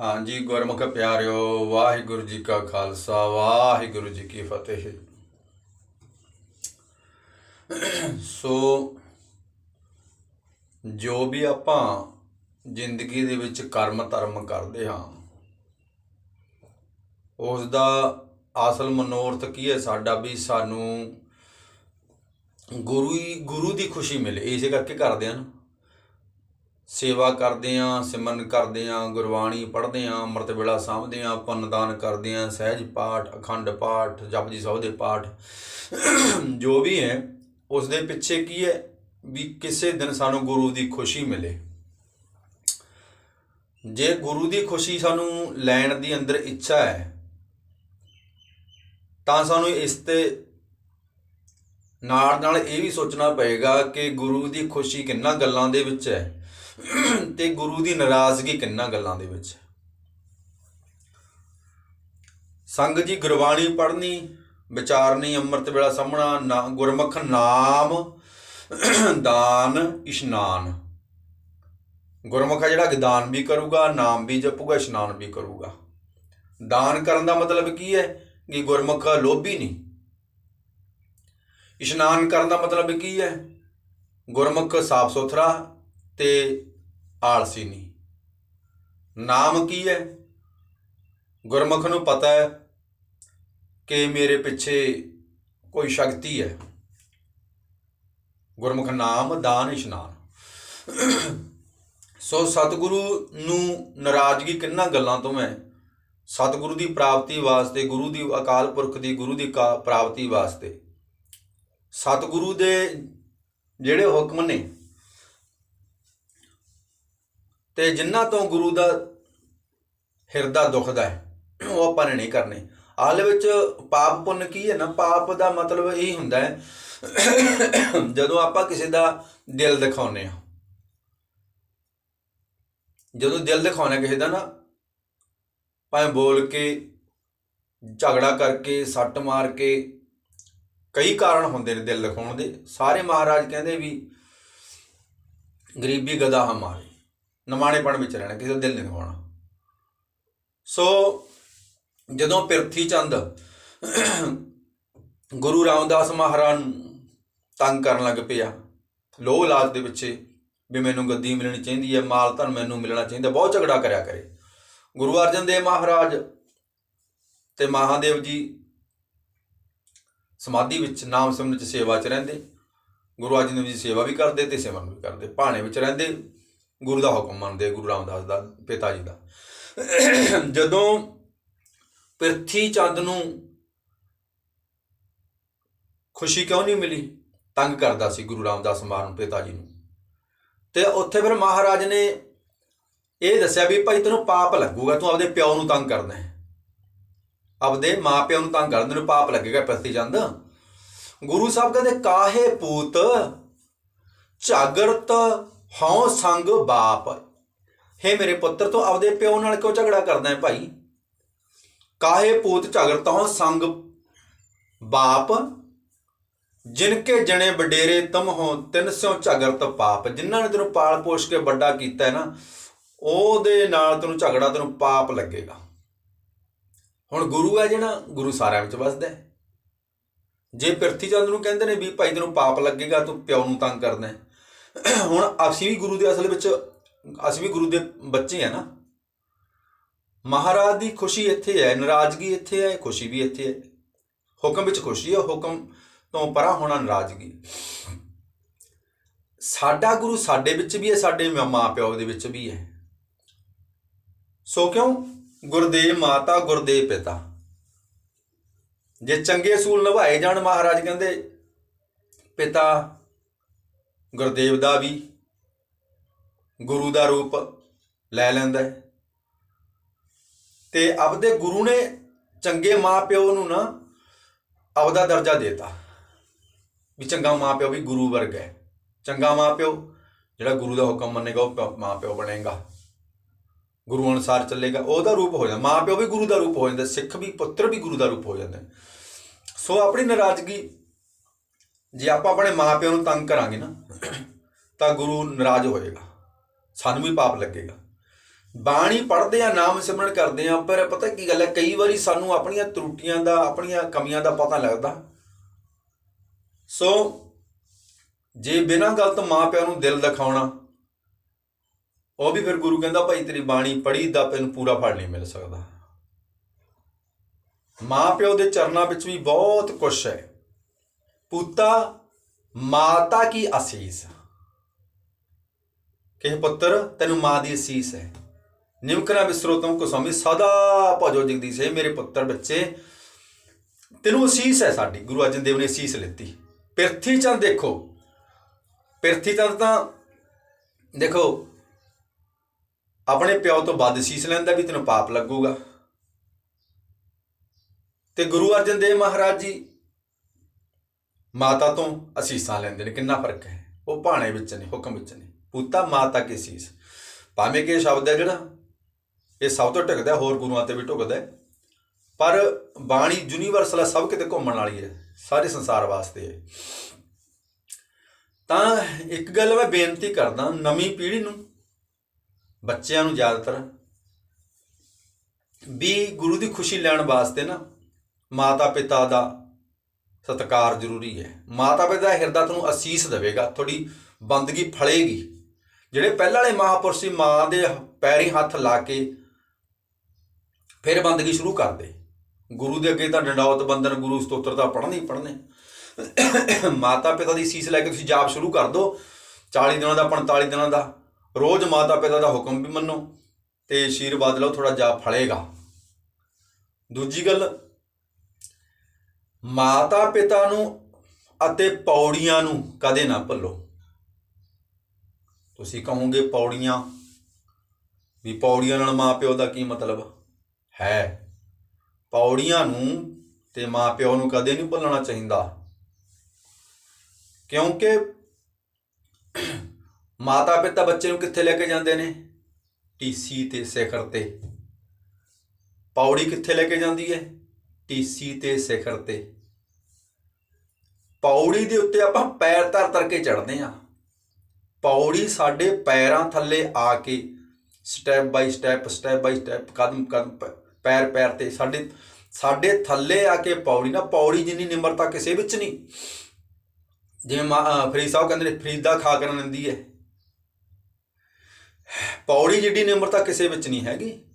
ਹਾਂਜੀ, ਗੁਰਮੁਖ ਪਿਆਰਿਓ, ਵਾਹਿਗੁਰੂ ਜੀ ਕਾ ਖਾਲਸਾ, ਵਾਹਿਗੁਰੂ ਜੀ ਕੀ ਫਤਿਹ। ਸੋ, ਜੋ ਵੀ ਆਪਾਂ ਜ਼ਿੰਦਗੀ ਦੇ ਵਿੱਚ ਕਰਮ ਧਰਮ ਕਰਦੇ ਹਾਂ ਉਸ ਦਾ ਅਸਲ ਮਨੋਰਥ ਕੀ ਹੈ ਸਾਡਾ? ਵੀ ਸਾਨੂੰ ਗੁਰੂ ਹੀ, ਗੁਰੂ ਦੀ ਖੁਸ਼ੀ ਮਿਲੇ। ਇਸੇ ਕਰਕੇ ਕਰਦੇ ਹਾਂ ਨਾ। ਸੇਵਾ ਕਰਦੇ ਆਂ, ਸਿਮਰਨ ਕਰਦੇ ਆਂ, ਗੁਰਬਾਣੀ ਪੜ੍ਹਦੇ ਆਂ, ਅੰਮ੍ਰਿਤ ਵੇਲਾ ਸਾਂਭਦੇ ਆਂ ਪੁੰਨਦਾਨ ਕਰਦੇ ਆਂ, ਸਹਿਜ ਪਾਠ, ਅਖੰਡ ਪਾਠ ਜਪਜੀ ਸਾਹਿਬ ਦੇ ਪਾਠ। ਜੋ ਵੀ ਹੈ, ਉਸ ਦੇ ਪਿੱਛੇ ਕੀ ਹੈ ਵੀ ਕਿਸੇ ਦਿਨ ਸਾਨੂੰ ਗੁਰੂ ਦੀ ਖੁਸ਼ੀ ਮਿਲੇ। ਜੇ ਗੁਰੂ ਦੀ ਖੁਸ਼ੀ ਸਾਨੂੰ ਲੈਣ ਦੀ ਅੰਦਰ ਇੱਛਾ ਹੈ, ਤਾਂ ਸਾਨੂੰ ਇਸ ਤੇ ਨਾਲ ਨਾਲ ਇਹ ਵੀ ਸੋਚਣਾ ਪਏਗਾ ਕਿ ਗੁਰੂ ਦੀ ਖੁਸ਼ੀ ਕਿੰਨਾ ਗੱਲਾਂ ਦੇ ਵਿੱਚ ਹੈ। ਤੇ ਗੁਰੂ ਦੀ ਨਾਰਾਜ਼ਗੀ ਕਿੰਨਾ ਗੱਲਾਂ ਦੇ ਵਿੱਚ ਹੈ? ਸੰਗ ਜੀ ਗੁਰਬਾਣੀ ਪੜ੍ਹਨੀ, ਵਿਚਾਰਨੀ, ਅੰਮ੍ਰਿਤ ਵੇਲਾ ਸਾਹਮਣਾ ਗੁਰਮੁਖ ਨਾਮ, ਦਾਨ, ਇਸ਼ਨਾਨ। ਗੁਰਮੁਖ ਆ ਜਿਹੜਾ ਦਾਨ ਵੀ ਕਰੂਗਾ, ਨਾਮ ਵੀ ਜਪੂਗਾ, ਇਸ਼ਨਾਨ ਵੀ ਕਰੂਗਾ। ਦਾਨ ਕਰਨ ਦਾ ਮਤਲਬ ਕੀ ਹੈ? ਕਿ ਗੁਰਮੁਖ ਲੋਭੀ ਨਹੀਂ। ਇਸ਼ਨਾਨ ਕਰਨ ਦਾ ਮਤਲਬ ਕੀ ਹੈ? ਗੁਰਮੁਖ ਸਾਫ਼ ਸੁਥਰਾ ਤੇ ਆਲਸੀ ਨਹੀਂ ਨਾਮ ਕੀ ਹੈ ਗੁਰਮੁਖ ਨੂੰ ਪਤਾ ਹੈ ਕਿ ਮੇਰੇ ਪਿੱਛੇ ਕੋਈ ਸ਼ਕਤੀ ਹੈ ਗੁਰਮੁਖ ਨਾਮ, ਦਾਨ, ਇਸ਼ਨਾਨ। ਸੋ ਸਤਿਗੁਰੂ ਨੂੰ ਨਾਰਾਜ਼ਗੀ ਕਿੰਨਾ ਗੱਲਾਂ ਤੋਂ ਹੈ ਸਤਿਗੁਰੂ ਦੀ ਪ੍ਰਾਪਤੀ ਵਾਸਤੇ, ਗੁਰੂ ਦੀ ਅਕਾਲ ਪੁਰਖ ਦੀ, ਗੁਰੂ ਦੀ ਕਾ- ਪ੍ਰਾਪਤੀ ਵਾਸਤੇ। ਸਤਿਗੁਰੂ ਦੇ ਜਿਹੜੇ ਹੁਕਮ ਨੇ ਤੇ ਜਿਨ੍ਹਾਂ ਤੋਂ ਗੁਰੂ ਦਾ ਹਿਰਦਾ ਦੁਖਦਾ ਹੈ, ਉਹ ਆਪਾਂ ਨੇ ਨਹੀਂ ਕਰਨੇ। ਹਾਲ ਵਿੱਚ ਪਾਪ ਪੁੰਨ ਕੀ ਹੈ ਨਾ? ਪਾਪ ਦਾ ਮਤਲਬ ਇਹ ਹੁੰਦਾ ਹੈ, ਜਦੋਂ ਆਪਾਂ ਕਿਸੇ ਦਾ ਦਿਲ ਦਿਖਾਉਂਦੇ ਆ ਜਦੋਂ ਦਿਲ ਦਿਖਾਉਣਾ ਕਿਸੇ ਦਾ ਨਾ, ਭਾਵੇਂ ਬੋਲ ਕੇ, ਝਗੜਾ ਕਰਕੇ, ਸੱਟ ਮਾਰ ਕੇ, ਕਈ ਕਾਰਨ ਹੁੰਦੇ ਨੇ ਦਿਲ ਦਿਖਾਉਣ ਦੇ। ਸਾਰੇ ਮਹਾਰਾਜ ਕਹਿੰਦੇ ਵੀ, ਗਰੀਬੀ ਗਦਾ ਹਮਾਰੇ। ਨਮਾਣੇਪਣ ਵਿੱਚ ਰਹਿਣਾ, ਕਿਸੇ ਦਾ ਦਿਲ ਨਹੀਂ ਦਿਖਾਉਣਾ ਸੋ ਜਦੋਂ ਪਿਰਥੀ ਚੰਦ ਗੁਰੂ ਰਾਮਦਾਸ ਮਹਾਰਾਜ ਤੰਗ ਕਰਨ ਲੱਗ ਪਿਆ, ਲੋਹ ਲਾਜ ਦੇ ਪਿੱਛੇ ਵੀ ਮੈਨੂੰ ਗੱਦੀ ਮਿਲਣੀ ਚਾਹੀਦੀ ਹੈ, ਮਾਲ ਧਨ ਮੈਨੂੰ ਮਿਲਣਾ ਚਾਹੀਦਾ, ਬਹੁਤ ਝਗੜਾ ਕਰਿਆ ਕਰੇ। ਗੁਰੂ ਅਰਜਨ ਦੇਵ ਮਹਾਰਾਜ ਤੇ ਮਹਾਦੇਵ ਜੀ ਸਮਾਧੀ ਵਿੱਚ ਨਾਮ ਸਿਮਰਨ ਚ ਸੇਵਾ ਚ ਰਹਿੰਦੇ। ਗੁਰੂ ਅਰਜਨ ਦੇਵ ਜੀ ਸੇਵਾ ਵੀ ਕਰਦੇ ਤੇ ਸਿਮਰਨ ਵੀ ਕਰਦੇ, ਭਾਣੇ ਵਿੱਚ ਰਹਿੰਦੇ। ਗੁਰੂ ਦਾ ਹੁਕਮ ਮੰਨਦੇ, ਗੁਰੂ ਰਾਮਦਾਸ ਦਾ, ਪਿਤਾ ਜੀ ਦਾ। ਜਦੋਂ ਪ੍ਰਿਥੀ ਚੰਦ ਨੂੰ ਖੁਸ਼ੀ ਕਿਉਂ ਨਹੀਂ ਮਿਲੀ? ਤੰਗ ਕਰਦਾ ਸੀ ਗੁਰੂ ਰਾਮਦਾਸ ਮਹਾਰਾਜ ਪਿਤਾ ਜੀ ਨੂੰ। ਤੇ ਉੱਥੇ ਫਿਰ ਮਹਾਰਾਜ ਨੇ ਇਹ ਦੱਸਿਆ ਵੀ ਭਾਈ ਤੈਨੂੰ ਪਾਪ ਲੱਗੂਗਾ, ਤੂੰ ਆਪਦੇ ਪਿਓ ਨੂੰ ਤੰਗ ਕਰਦਾ ਹੈ। ਆਪਦੇ ਮਾਪਿਆਂ ਨੂੰ ਤੰਗ ਕਰਨ ਨੂੰ ਪਾਪ ਲੱਗੇਗਾ ਪਿਰਥੀ ਚੰਦ। ਗੁਰੂ ਸਾਹਿਬ ਕਹਿੰਦੇ, ਕਾਹੇ ਪੂਤ ਝਾਗਰਤ ਹਉ ਸੰਗ ਬਾਪ। ਹੇ ਮੇਰੇ ਪੁੱਤਰ, ਤੂੰ ਆਪਦੇ ਪਿਓ ਨਾਲ ਕਿਉਂ ਝਗੜਾ ਕਰਦਾ ਹੈ ਭਾਈ? ਕਾਹੇ ਪੂਤ ਝਗਰਤ ਹਉ ਸੰਗ ਬਾਪ? ਜਿਨਕੇ ਜਣੇ ਵਡੇਰੇ ਤਮ ਹੋ, ਤਿੰਨ ਸਿਉ ਝਗਰਤ ਪਾਪ। ਜਿਨ੍ਹਾਂ ਨੇ ਤੈਨੂੰ ਪਾਲ ਪੋਸ਼ ਕੇ ਵੱਡਾ ਕੀਤਾ ਹੈ ਨਾ, ਉਹਦੇ ਨਾਲ ਤੈਨੂੰ ਝਗੜਾ, ਤੈਨੂੰ ਪਾਪ ਲੱਗੇਗਾ। ਹੁਣ ਗੁਰੂ ਹੈ ਜਿਹੜਾ, ਗੁਰੂ ਸਾਰਿਆਂ ਵਿੱਚ ਵਸਦਾ ਹੈ। ਜੇ ਪ੍ਰਿਥੀ ਚੰਦ ਨੂੰ ਕਹਿੰਦੇ ਨੇ ਵੀ ਭਾਈ ਤੈਨੂੰ ਪਾਪ ਲੱਗੇਗਾ, ਤੂੰ ਪਿਓ ਨੂੰ ਤੰਗ ਕਰਦਾ ਹੈ। ਹੁਣ ਅਸੀਂ ਵੀ ਗੁਰੂ ਦੇ ਅਸਲ ਵਿੱਚ, ਅਸੀਂ ਵੀ ਗੁਰੂ ਦੇ ਬੱਚੇ ਆ ਨਾ। ਮਹਾਰਾਜ ਦੀ ਖੁਸ਼ੀ ਇੱਥੇ ਹੈ, ਨਾਰਾਜ਼ਗੀ ਇੱਥੇ ਹੈ, ਖੁਸ਼ੀ ਵੀ ਇੱਥੇ ਹੈ। ਹੁਕਮ ਵਿੱਚ ਖੁਸ਼ੀ ਹੈ, ਹੁਕਮ ਤੋਂ ਪਰਾਂ ਹੋਣਾ ਨਾਰਾਜ਼ਗੀ। ਸਾਡਾ ਗੁਰੂ ਸਾਡੇ ਵਿੱਚ ਵੀ ਹੈ, ਸਾਡੇ ਮਾਂ ਪਿਓ ਦੇ ਵਿੱਚ ਵੀ ਹੈ। ਸੋ ਕਿਉਂ? ਗੁਰਦੇਵ ਮਾਤਾ, ਗੁਰਦੇਵ ਪਿਤਾ। ਜੇ ਚੰਗੇ ਅਸੂਲ ਨਿਭਾਏ ਜਾਣ ਮਹਾਰਾਜ ਕਹਿੰਦੇ, ਪਿਤਾ ਗੁਰਦੇਵ ਦਾ ਵੀ ਗੁਰੂ ਦਾ ਰੂਪ ਲੈ ਲੈਂਦਾ ਹੈ। ਤੇ ਆਪਦੇ ਗੁਰੂ ਨੇ ਚੰਗੇ ਮਾਪਿਓ ਨੂੰ ਨਾ ਆਪਦਾ ਦਰਜਾ ਦੇਤਾ ਵੀ ਚੰਗਾ ਮਾਪਿਓ ਵੀ ਗੁਰੂ ਵਰਗ ਹੈ। ਚੰਗਾ ਮਾਪਿਓ ਜਿਹੜਾ ਗੁਰੂ ਦਾ ਹੁਕਮ ਮੰਨੇਗਾ ਉਹ ਪਿਓ- ਮਾਪਿਓ ਬਣੇਗਾ। ਗੁਰੂ ਅਨੁਸਾਰ ਚੱਲੇਗਾ ਉਹਦਾ ਰੂਪ ਹੋ ਜਾਂਦਾ। ਮਾਪਿਓ ਵੀ ਗੁਰੂ ਦਾ ਰੂਪ ਹੋ ਜਾਂਦਾ, ਸਿੱਖ ਵੀ, ਪੁੱਤਰ ਵੀ ਗੁਰੂ ਦਾ ਰੂਪ ਹੋ ਜਾਂਦਾ। ਸੋ ਆਪਣੀ ਨਾਰਾਜ਼ਗੀ ਜੇ ਆਪਾਂ ਆਪਣੇ ਮਾਪਿਆਂ ਨੂੰ ਤੰਗ ਕਰਾਂਗੇ ਨਾ, ਤਾਂ ਗੁਰੂ ਨਾਰਾਜ਼ ਹੋਏਗਾ। ਸਾਨੂੰ ਵੀ ਪਾਪ ਲੱਗੇਗਾ। ਬਾਣੀ ਪੜ੍ਹਦੇ ਆ, ਨਾਮ ਸਿਮਰਨ ਕਰਦੇ ਆ, ਪਰ ਪਤਾ ਕੀ ਗੱਲ ਹੈ ਕਈ ਵਾਰੀ ਸਾਨੂੰ ਆਪਣੀਆਂ ਤਰੁੱਟੀਆਂ ਦਾ, ਆਪਣੀਆਂ ਕਮੀਆਂ ਦਾ ਪਤਾ ਲੱਗਦਾ। ਸੋ, ਜੇ ਬਿਨਾਂ ਗਲਤ ਤੋਂ ਮਾਂ ਪਿਓ ਨੂੰ ਦਿਲ ਦਿਖਾਉਣਾ, ਉਹ ਵੀ ਫਿਰ ਗੁਰੂ ਕਹਿੰਦਾ, ਭਾਈ ਤੇਰੀ ਬਾਣੀ ਪੜ੍ਹੀ ਦਾ ਤੈਨੂੰ ਪੂਰਾ ਫਲ ਨਹੀਂ ਮਿਲ ਸਕਦਾ। ਮਾਂ ਪਿਓ ਦੇ ਚਰਨਾਂ ਵਿੱਚ ਵੀ ਬਹੁਤ ਕੁਛ ਹੈ। ਪੁੱਤਾ, ਮਾਤਾ ਕੀ ਅਸੀਸ ਕਿ ਪੁੱਤਰ, ਤੈਨੂੰ ਮਾਂ ਦੀ ਅਸੀਸ ਹੈ। ਨਿਮਕਰਾ ਵਿਸਰੋਤਮ ਕੋ ਸਵਾਮੀ, ਸਦਾ ਭਜੋ ਜਗਦੀਸ਼ ਮੇਰੇ ਪੁੱਤਰ ਬੱਚੇ। ਤੈਨੂੰ ਅਸੀਸ ਹੈ ਸਾਡੀ, ਗੁਰੂ ਅਰਜਨ ਦੇਵ ਨੇ ਅਸੀਸ ਲਿੱਤੀ। ਪਿਰਥੀ ਚੰਦ ਦੇਖੋ। ਪਿਰਥੀ ਚੰਦ ਤਾਂ, ਦੇਖੋ, ਆਪਣੇ ਪਿਓ ਤੋਂ ਵੱਧ ਅਸੀਸ ਲੈਂਦਾ ਵੀ ਤੈਨੂੰ ਪਾਪ ਲੱਗੂਗਾ। ਤੇ ਗੁਰੂ ਅਰਜਨ ਦੇਵ ਮਹਾਰਾਜ ਜੀ ਮਾਤਾ ਤੋਂ ਅਸੀਸਾਂ ਲੈਂਦੇ ਨੇ, ਕਿੰਨਾ ਫ਼ਰਕ ਹੈ? ਉਹ ਭਾਣੇ ਵਿੱਚ ਨੇ, ਹੁਕਮ ਵਿੱਚ ਨੇ। ਪੂਤਾ ਮਾਤਾ ਕੀ ਅਸੀਸ? ਭਾਵੇਂ ਕਿ ਸ਼ਬਦ ਹੈ ਜਿਹੜਾ, ਇਹ ਸਭ ਤੋਂ ਢੁਕਦਾ, ਹੋਰ ਗੁਰੂਆਂ ਤੇ ਵੀ ਢੁਕਦਾ ਪਰ ਬਾਣੀ ਯੂਨੀਵਰਸਲ ਹੈ ਸਭ ਕਿਤੇ ਘੁੰਮਣ ਵਾਲੀ ਹੈ, ਸਾਰੇ ਸੰਸਾਰ ਵਾਸਤੇ ਹੈ। ਤਾਂ ਇੱਕ ਗੱਲ ਮੈਂ ਬੇਨਤੀ ਕਰਦਾ, ਨਵੀਂ ਪੀੜ੍ਹੀ ਨੂੰ, ਬੱਚਿਆਂ ਨੂੰ ਜ਼ਿਆਦਾਤਰ, ਵੀ ਗੁਰੂ ਦੀ ਖੁਸ਼ੀ ਲੈਣ ਵਾਸਤੇ ਨਾ ਮਾਤਾ ਪਿਤਾ ਦਾ ਸਤਿਕਾਰ ਜ਼ਰੂਰੀ ਹੈ। ਮਾਤਾ ਪਿਤਾ ਦਾ ਹਿਰਦਾ ਤੁਹਾਨੂੰ ਅਸੀਸ ਦੇਵੇਗਾ, ਤੁਹਾਡੀ ਬੰਦਗੀ ਫਲੇਗੀ। ਜਿਹੜੇ ਪਹਿਲਾਂ ਵਾਲੇ ਮਹਾਪੁਰਸ਼ ਸੀ, ਮਾਂ ਦੇ ਪੈਰੀ ਹੱਥ ਲਾ ਕੇ ਫਿਰ ਬੰਦਗੀ ਸ਼ੁਰੂ ਕਰਦੇ। ਗੁਰੂ ਦੇ ਅੱਗੇ ਤਾਂ ਡੰਡਾਵਤ ਬੰਦਨ ਗੁਰੂ ਸਤੋਤਰ ਤਾਂ ਪੜ੍ਹਨੇ ਹੀ ਪੜ੍ਹਨੇ। ਮਾਤਾ ਪਿਤਾ ਦੀ ਸੀਸ ਲੈ ਕੇ ਤੁਸੀਂ ਜਾਪ ਸ਼ੁਰੂ ਕਰ ਦਿਓ 40 ਦਿਨਾਂ ਦਾ 45 ਦਿਨਾਂ ਦਾ। ਰੋਜ਼ ਮਾਤਾ ਪਿਤਾ ਦਾ ਹੁਕਮ ਵੀ ਮੰਨੋ ਤੇ ਆਸ਼ੀਰਵਾਦ ਲਓ ਥੋੜਾ ਜਾਪ ਫਲੇਗਾ। ਦੂਜੀ ਗੱਲ ਮਾਤਾ ਪਿਤਾ ਨੂੰ ਅਤੇ ਪੌੜੀਆਂ ਨੂੰ ਕਦੇ ਨਾ ਭੁੱਲੋ। ਤੁਸੀਂ ਕਹੋਗੇ ਪੌੜੀਆਂ? ਵੀ ਪੌੜੀਆਂ ਨਾਲ ਮਾਪਿਓ ਦਾ ਕੀ ਮਤਲਬ? ਹੈ। ਪੌੜੀਆਂ ਨੂੰ ਤੇ ਮਾਪਿਓ ਨੂੰ ਕਦੇ ਨਹੀਂ ਭੁੱਲਣਾ ਚਾਹੀਦਾ। ਕਿਉਂਕਿ ਮਾਤਾ ਪਿਤਾ ਬੱਚੇ ਨੂੰ ਕਿੱਥੇ ਲੈ ਕੇ ਜਾਂਦੇ ਨੇ? ਟੀਸੀ ਤੇ, ਸਿਖਰ ਤੇ। ਪੌੜੀ ਕਿੱਥੇ ਲੈ ਕੇ ਜਾਂਦੀ ਹੈ? ਟੀਸੀ ਤੇ ਸਿਖਰ ਤੇ। ਪੌੜੀ ਦੇ ਉੱਤੇ ਆਪਾਂ ਪੈਰ ਧਰ ਧਰ ਕੇ ਚੜ੍ਹਦੇ ਆ ਪੌੜੀ ਸਾਡੇ ਪੈਰਾਂ ਥੱਲੇ ਆ ਕੇ step by step step by step ਕਦਮ ਕਦਮ ਪੈਰ ਪੈਰ ਤੇ ਸਾਡੇ ਸਾਡੇ ਥੱਲੇ ਆ ਕੇ ਪੌੜੀ ਨਾ, ਪੌੜੀ ਜਿੰਨੀ ਨਿਮਰਤਾ ਕਿਸੇ ਵਿੱਚ ਨਹੀਂ। ਜਿਵੇਂ ਮਾ- ਫਰੀਦ ਸਾਹਿਬ ਕਹਿੰਦੇ ਨੇ, ਫਰੀਦਾ ਖਾ ਕਰਨ ਦਿੰਦੀ ਹੈ। ਪੌੜੀ ਜਿੱਡੀ ਨਿਮਰਤਾ ਕਿਸੇ ਵਿੱਚ ਨਹੀਂ ਹੈਗੀ।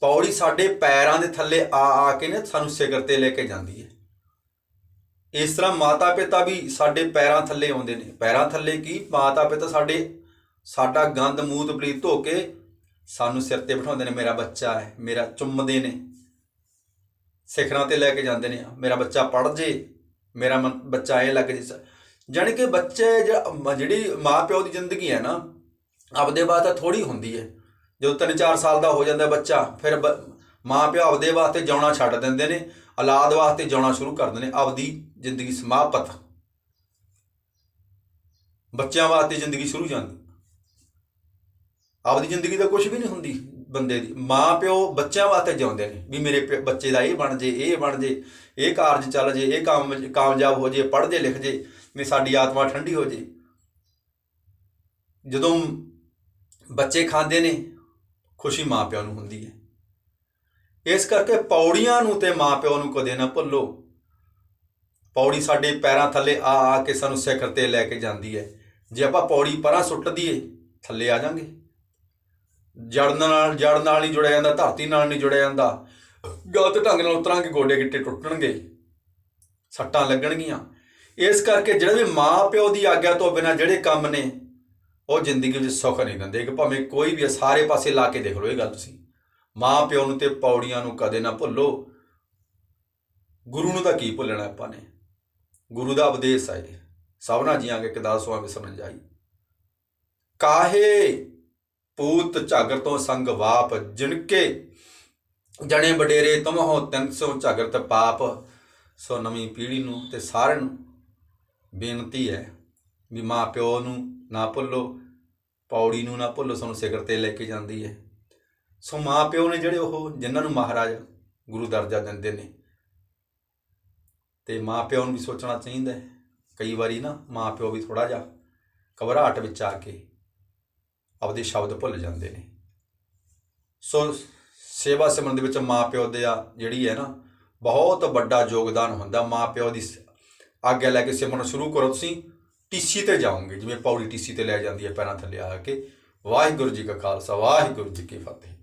ਪੌੜੀ ਸਾਡੇ ਪੈਰਾਂ ਦੇ ਥੱਲੇ ਆ ਆ ਕੇ ਨੇ ਸਾਨੂੰ ਸਿਖਰ ਤੇ ਲੈ ਕੇ ਜਾਂਦੀ ਹੈ। ਇਸ ਤਰ੍ਹਾਂ ਮਾਤਾ ਪਿਤਾ ਵੀ ਸਾਡੇ ਪੈਰਾਂ ਥੱਲੇ ਆਉਂਦੇ ਨੇ। ਪੈਰਾਂ ਥੱਲੇ ਕੀ? ਮਾਤਾ ਪਿਤਾ ਸਾਡੇ, ਸਾਡਾ ਗੰਦ ਮੂਤ ਪਲੀਤ ਧੋ ਕੇ ਸਾਨੂੰ ਸਿਰ ਤੇ ਬਿਠਾਉਂਦੇ ਨੇ। ਮੇਰਾ ਬੱਚਾ ਹੈ, ਮੇਰਾ ਚੁੰਮਦੇ ਨੇ। ਸਿਖਰਾਂ ਤੇ ਲੈ ਕੇ ਜਾਂਦੇ ਨੇ। ਮੇਰਾ ਬੱਚਾ ਪੜ ਜੇ, ਮੇਰਾ ਮਨ- ਬੱਚਾ ਇਹ ਲੱਗ ਜੇ। ਜਾਣੀ ਕਿ ਬੱਚੇ ਜਿਹੜਾ- ਜਿਹੜੀ ਮਾਂ ਪਿਓ ਦੀ ਜ਼ਿੰਦਗੀ ਹੈ ਨਾ, ਆਪਦੇ ਬਾਅਦ ਤਾਂ ਥੋੜੀ ਹੁੰਦੀ ਹੈ। ਜਦੋਂ 3-4 ਸਾਲ ਦਾ ਹੋ ਜਾਂਦਾ ਬੱਚਾ, ਫਿਰ ਬ- ਮਾਂ ਪਿਓ ਆਪਦੇ ਵਾਸਤੇ ਜਿਉਣਾ ਛੱਡ ਦਿੰਦੇ ਨੇ, ਔਲਾਦ ਵਾਸਤੇ ਜਿਉਣਾ ਸ਼ੁਰੂ ਕਰ ਦਿੰਦੇ ਨੇ, ਆਪਦੀ ਜ਼ਿੰਦਗੀ ਸਮਾਪਤ। ਬੱਚਿਆਂ ਵਾਸਤੇ ਜ਼ਿੰਦਗੀ ਸ਼ੁਰੂ ਜਾਂਦੀ। ਆਪਦੀ ਜ਼ਿੰਦਗੀ ਤਾਂ ਕੁਝ ਵੀ ਨਹੀਂ ਹੁੰਦੀ ਬੰਦੇ ਦੀ। ਮਾਂ ਪਿਓ ਬੱਚਿਆਂ ਵਾਸਤੇ ਜਿਉਂਦੇ ਨੇ, ਵੀ ਮੇਰੇ ਪਿ- ਬੱਚੇ ਦਾ ਇਹ ਬਣ ਜੇ, ਇਹ ਬਣ ਜੇ, ਇਹ ਕਾਰਜ ਚੱਲ ਜੇ, ਇਹ ਕੰਮ ਕਾਮਯਾਬ ਹੋ ਜੇ, ਪੜ੍ਹ ਜੇ, ਲਿਖ ਜੇ, ਵੀ ਸਾਡੀ ਆਤਮਾ ਠੰਡੀ ਹੋ ਜੇ। ਜਦੋਂ ਬੱਚੇ ਖਾਂਦੇ ਨੇ ਖੁਸ਼ੀ ਮਾਂ ਪਿਓ ਨੂੰ ਹੁੰਦੀ ਹੈ। ਇਸ ਕਰਕੇ ਪੌੜੀਆਂ ਨੂੰ ਤੇ ਮਾਂ ਪਿਓ ਨੂੰ ਕਦੇ ਨਾ ਭੁੱਲੋ। ਪੌੜੀ ਸਾਡੇ ਪੈਰਾਂ ਥੱਲੇ ਆ ਆ ਕੇ ਸਾਨੂੰ ਸਿਖਰ ਤੇ ਲੈ ਕੇ ਜਾਂਦੀ ਹੈ। ਜੇ ਆਪਾਂ ਪੌੜੀ ਪਰਾਂ ਸੁੱਟ ਦਈਏ, ਥੱਲੇ ਆ ਜਾਾਂਗੇ। ਜੜ ਨਾਲ ਜੜ ਨਾਲ ਨਹੀਂ ਜੁੜਿਆ ਜਾਂਦਾ, ਧਰਤੀ ਨਾਲ ਨਹੀਂ ਜੁੜਿਆ ਜਾਂਦਾ। ਗਲਤ ਢੰਗ ਨਾਲ ਉਤਰਾਂਗੇ, ਗੋਡੇ ਗਿੱਟੇ ਟੁੱਟਣਗੇ। ਸੱਟਾਂ ਲੱਗਣਗੀਆਂ। ਇਸ ਕਰਕੇ ਜਿਹੜੇ ਵੀ ਮਾਂ ਪਿਓ ਦੀ ਆਗਿਆ ਤੋਂ ਬਿਨਾਂ ਜਿਹੜੇ ਕੰਮ ਨੇ ਉਹ ਜ਼ਿੰਦਗੀ ਵਿੱਚ ਸੁੱਖ ਨਹੀਂ ਦਿੰਦੇ। ਕਿ ਭਾਵੇਂ ਕੋਈ ਵੀ ਸਾਰੇ ਪਾਸੇ ਲਾ ਕੇ ਦੇਖ ਲਓ, ਇਹ ਗੱਲ ਤੁਸੀਂ। ਮਾਂ ਪਿਓ ਨੂੰ ਤੇ ਪੌੜੀਆਂ ਨੂੰ ਕਦੇ ਨਾ ਭੁੱਲੋ। ਗੁਰੂ ਨੂੰ ਤਾਂ ਕੀ ਭੁੱਲਣਾ ਆਪਾਂ ਨੇ? ਗੁਰੂ ਦਾ ਉਪਦੇਸ਼ ਹੈ ਇਹ। ਸਭਨਾ ਜੀਆਂ ਕੇ ਕਿਦਾਸ ਸੋਆ ਵਿਸਰਨ ਜਾਈ ਕਾਹੇ ਪੂਤ ਝਾਗਰ ਤੋਂ ਸੰਗ ਵਾਪ, ਜਿਨਕੇ ਜਣੇ ਵਡੇਰੇ ਤੁਮ ਹੋ ਤਿੰਨ ਸੌ ਝਾਗਰ ਤੇ ਪਾਪ। ਸੋ ਨਵੀਂ ਪੀੜ੍ਹੀ ਨੂੰ ਤੇ ਸਾਰਿਆਂ ਨੂੰ ਬੇਨਤੀ ਹੈ ਵੀ ਮਾਂ ਪਿਓ ਨੂੰ ਨਾ ਭੁੱਲੋ, ਪੌੜੀ ਨੂੰ ਨਾ ਭੁੱਲੋ, ਸਾਨੂੰ ਸਿਖਰ ਤੇ ਲੈ ਕੇ ਜਾਂਦੀ ਹੈ। ਸੋ ਮਾਂ ਪਿਓ ਨੇ ਜਿਹੜੇ ਉਹ, ਜਿਨ੍ਹਾਂ ਨੂੰ ਮਹਾਰਾਜ ਗੁਰੂ ਦਰਜਾ ਦਿੰਦੇ ਨੇ, ਤੇ ਮਾਂ ਪਿਓ ਨੂੰ ਵੀ ਸੋਚਣਾ ਚਾਹੀਦਾ ਹੈ। ਕਈ ਵਾਰੀ ਨਾ ਮਾਂ ਪਿਓ ਵੀ ਥੋੜਾ ਜਿਹਾ ਘਬਰਾਹਟ ਵਿੱਚ ਆ ਕੇ ਆਪਦੇ ਸ਼ਬਦ ਭੁੱਲ ਜਾਂਦੇ ਨੇ। ਸੋ ਸੇਵਾ ਸਿਮਰਨ ਦੇ ਵਿੱਚ ਮਾਪਿਓ ਦੇ ਆ ਜਿਹੜੀ ਹੈ ਨਾ, ਬਹੁਤ ਵੱਡਾ ਯੋਗਦਾਨ ਹੁੰਦਾ ਮਾਪਿਓ ਦੀ। ਆਗਿਆ ਲੈ ਕੇ ਸਿਮਰਨ ਸ਼ੁਰੂ ਕਰੋ ਤੁਸੀਂ। ਟੀਸੀ ਤੇ ਜਾਓਗੇ, ਜਿਵੇਂ ਪੌੜੀ ਟੀਸੀ ਤੇ ਲੈ ਜਾਂਦੀ ਹੈ ਪੈਰਾਂ ਥੱਲੇ ਆ ਕੇ। ਵਾਹਿਗੁਰੂ ਜੀ ਕਾ ਖਾਲਸਾ, ਵਾਹਿਗੁਰੂ ਜੀ ਕੀ ਫਤਿਹ।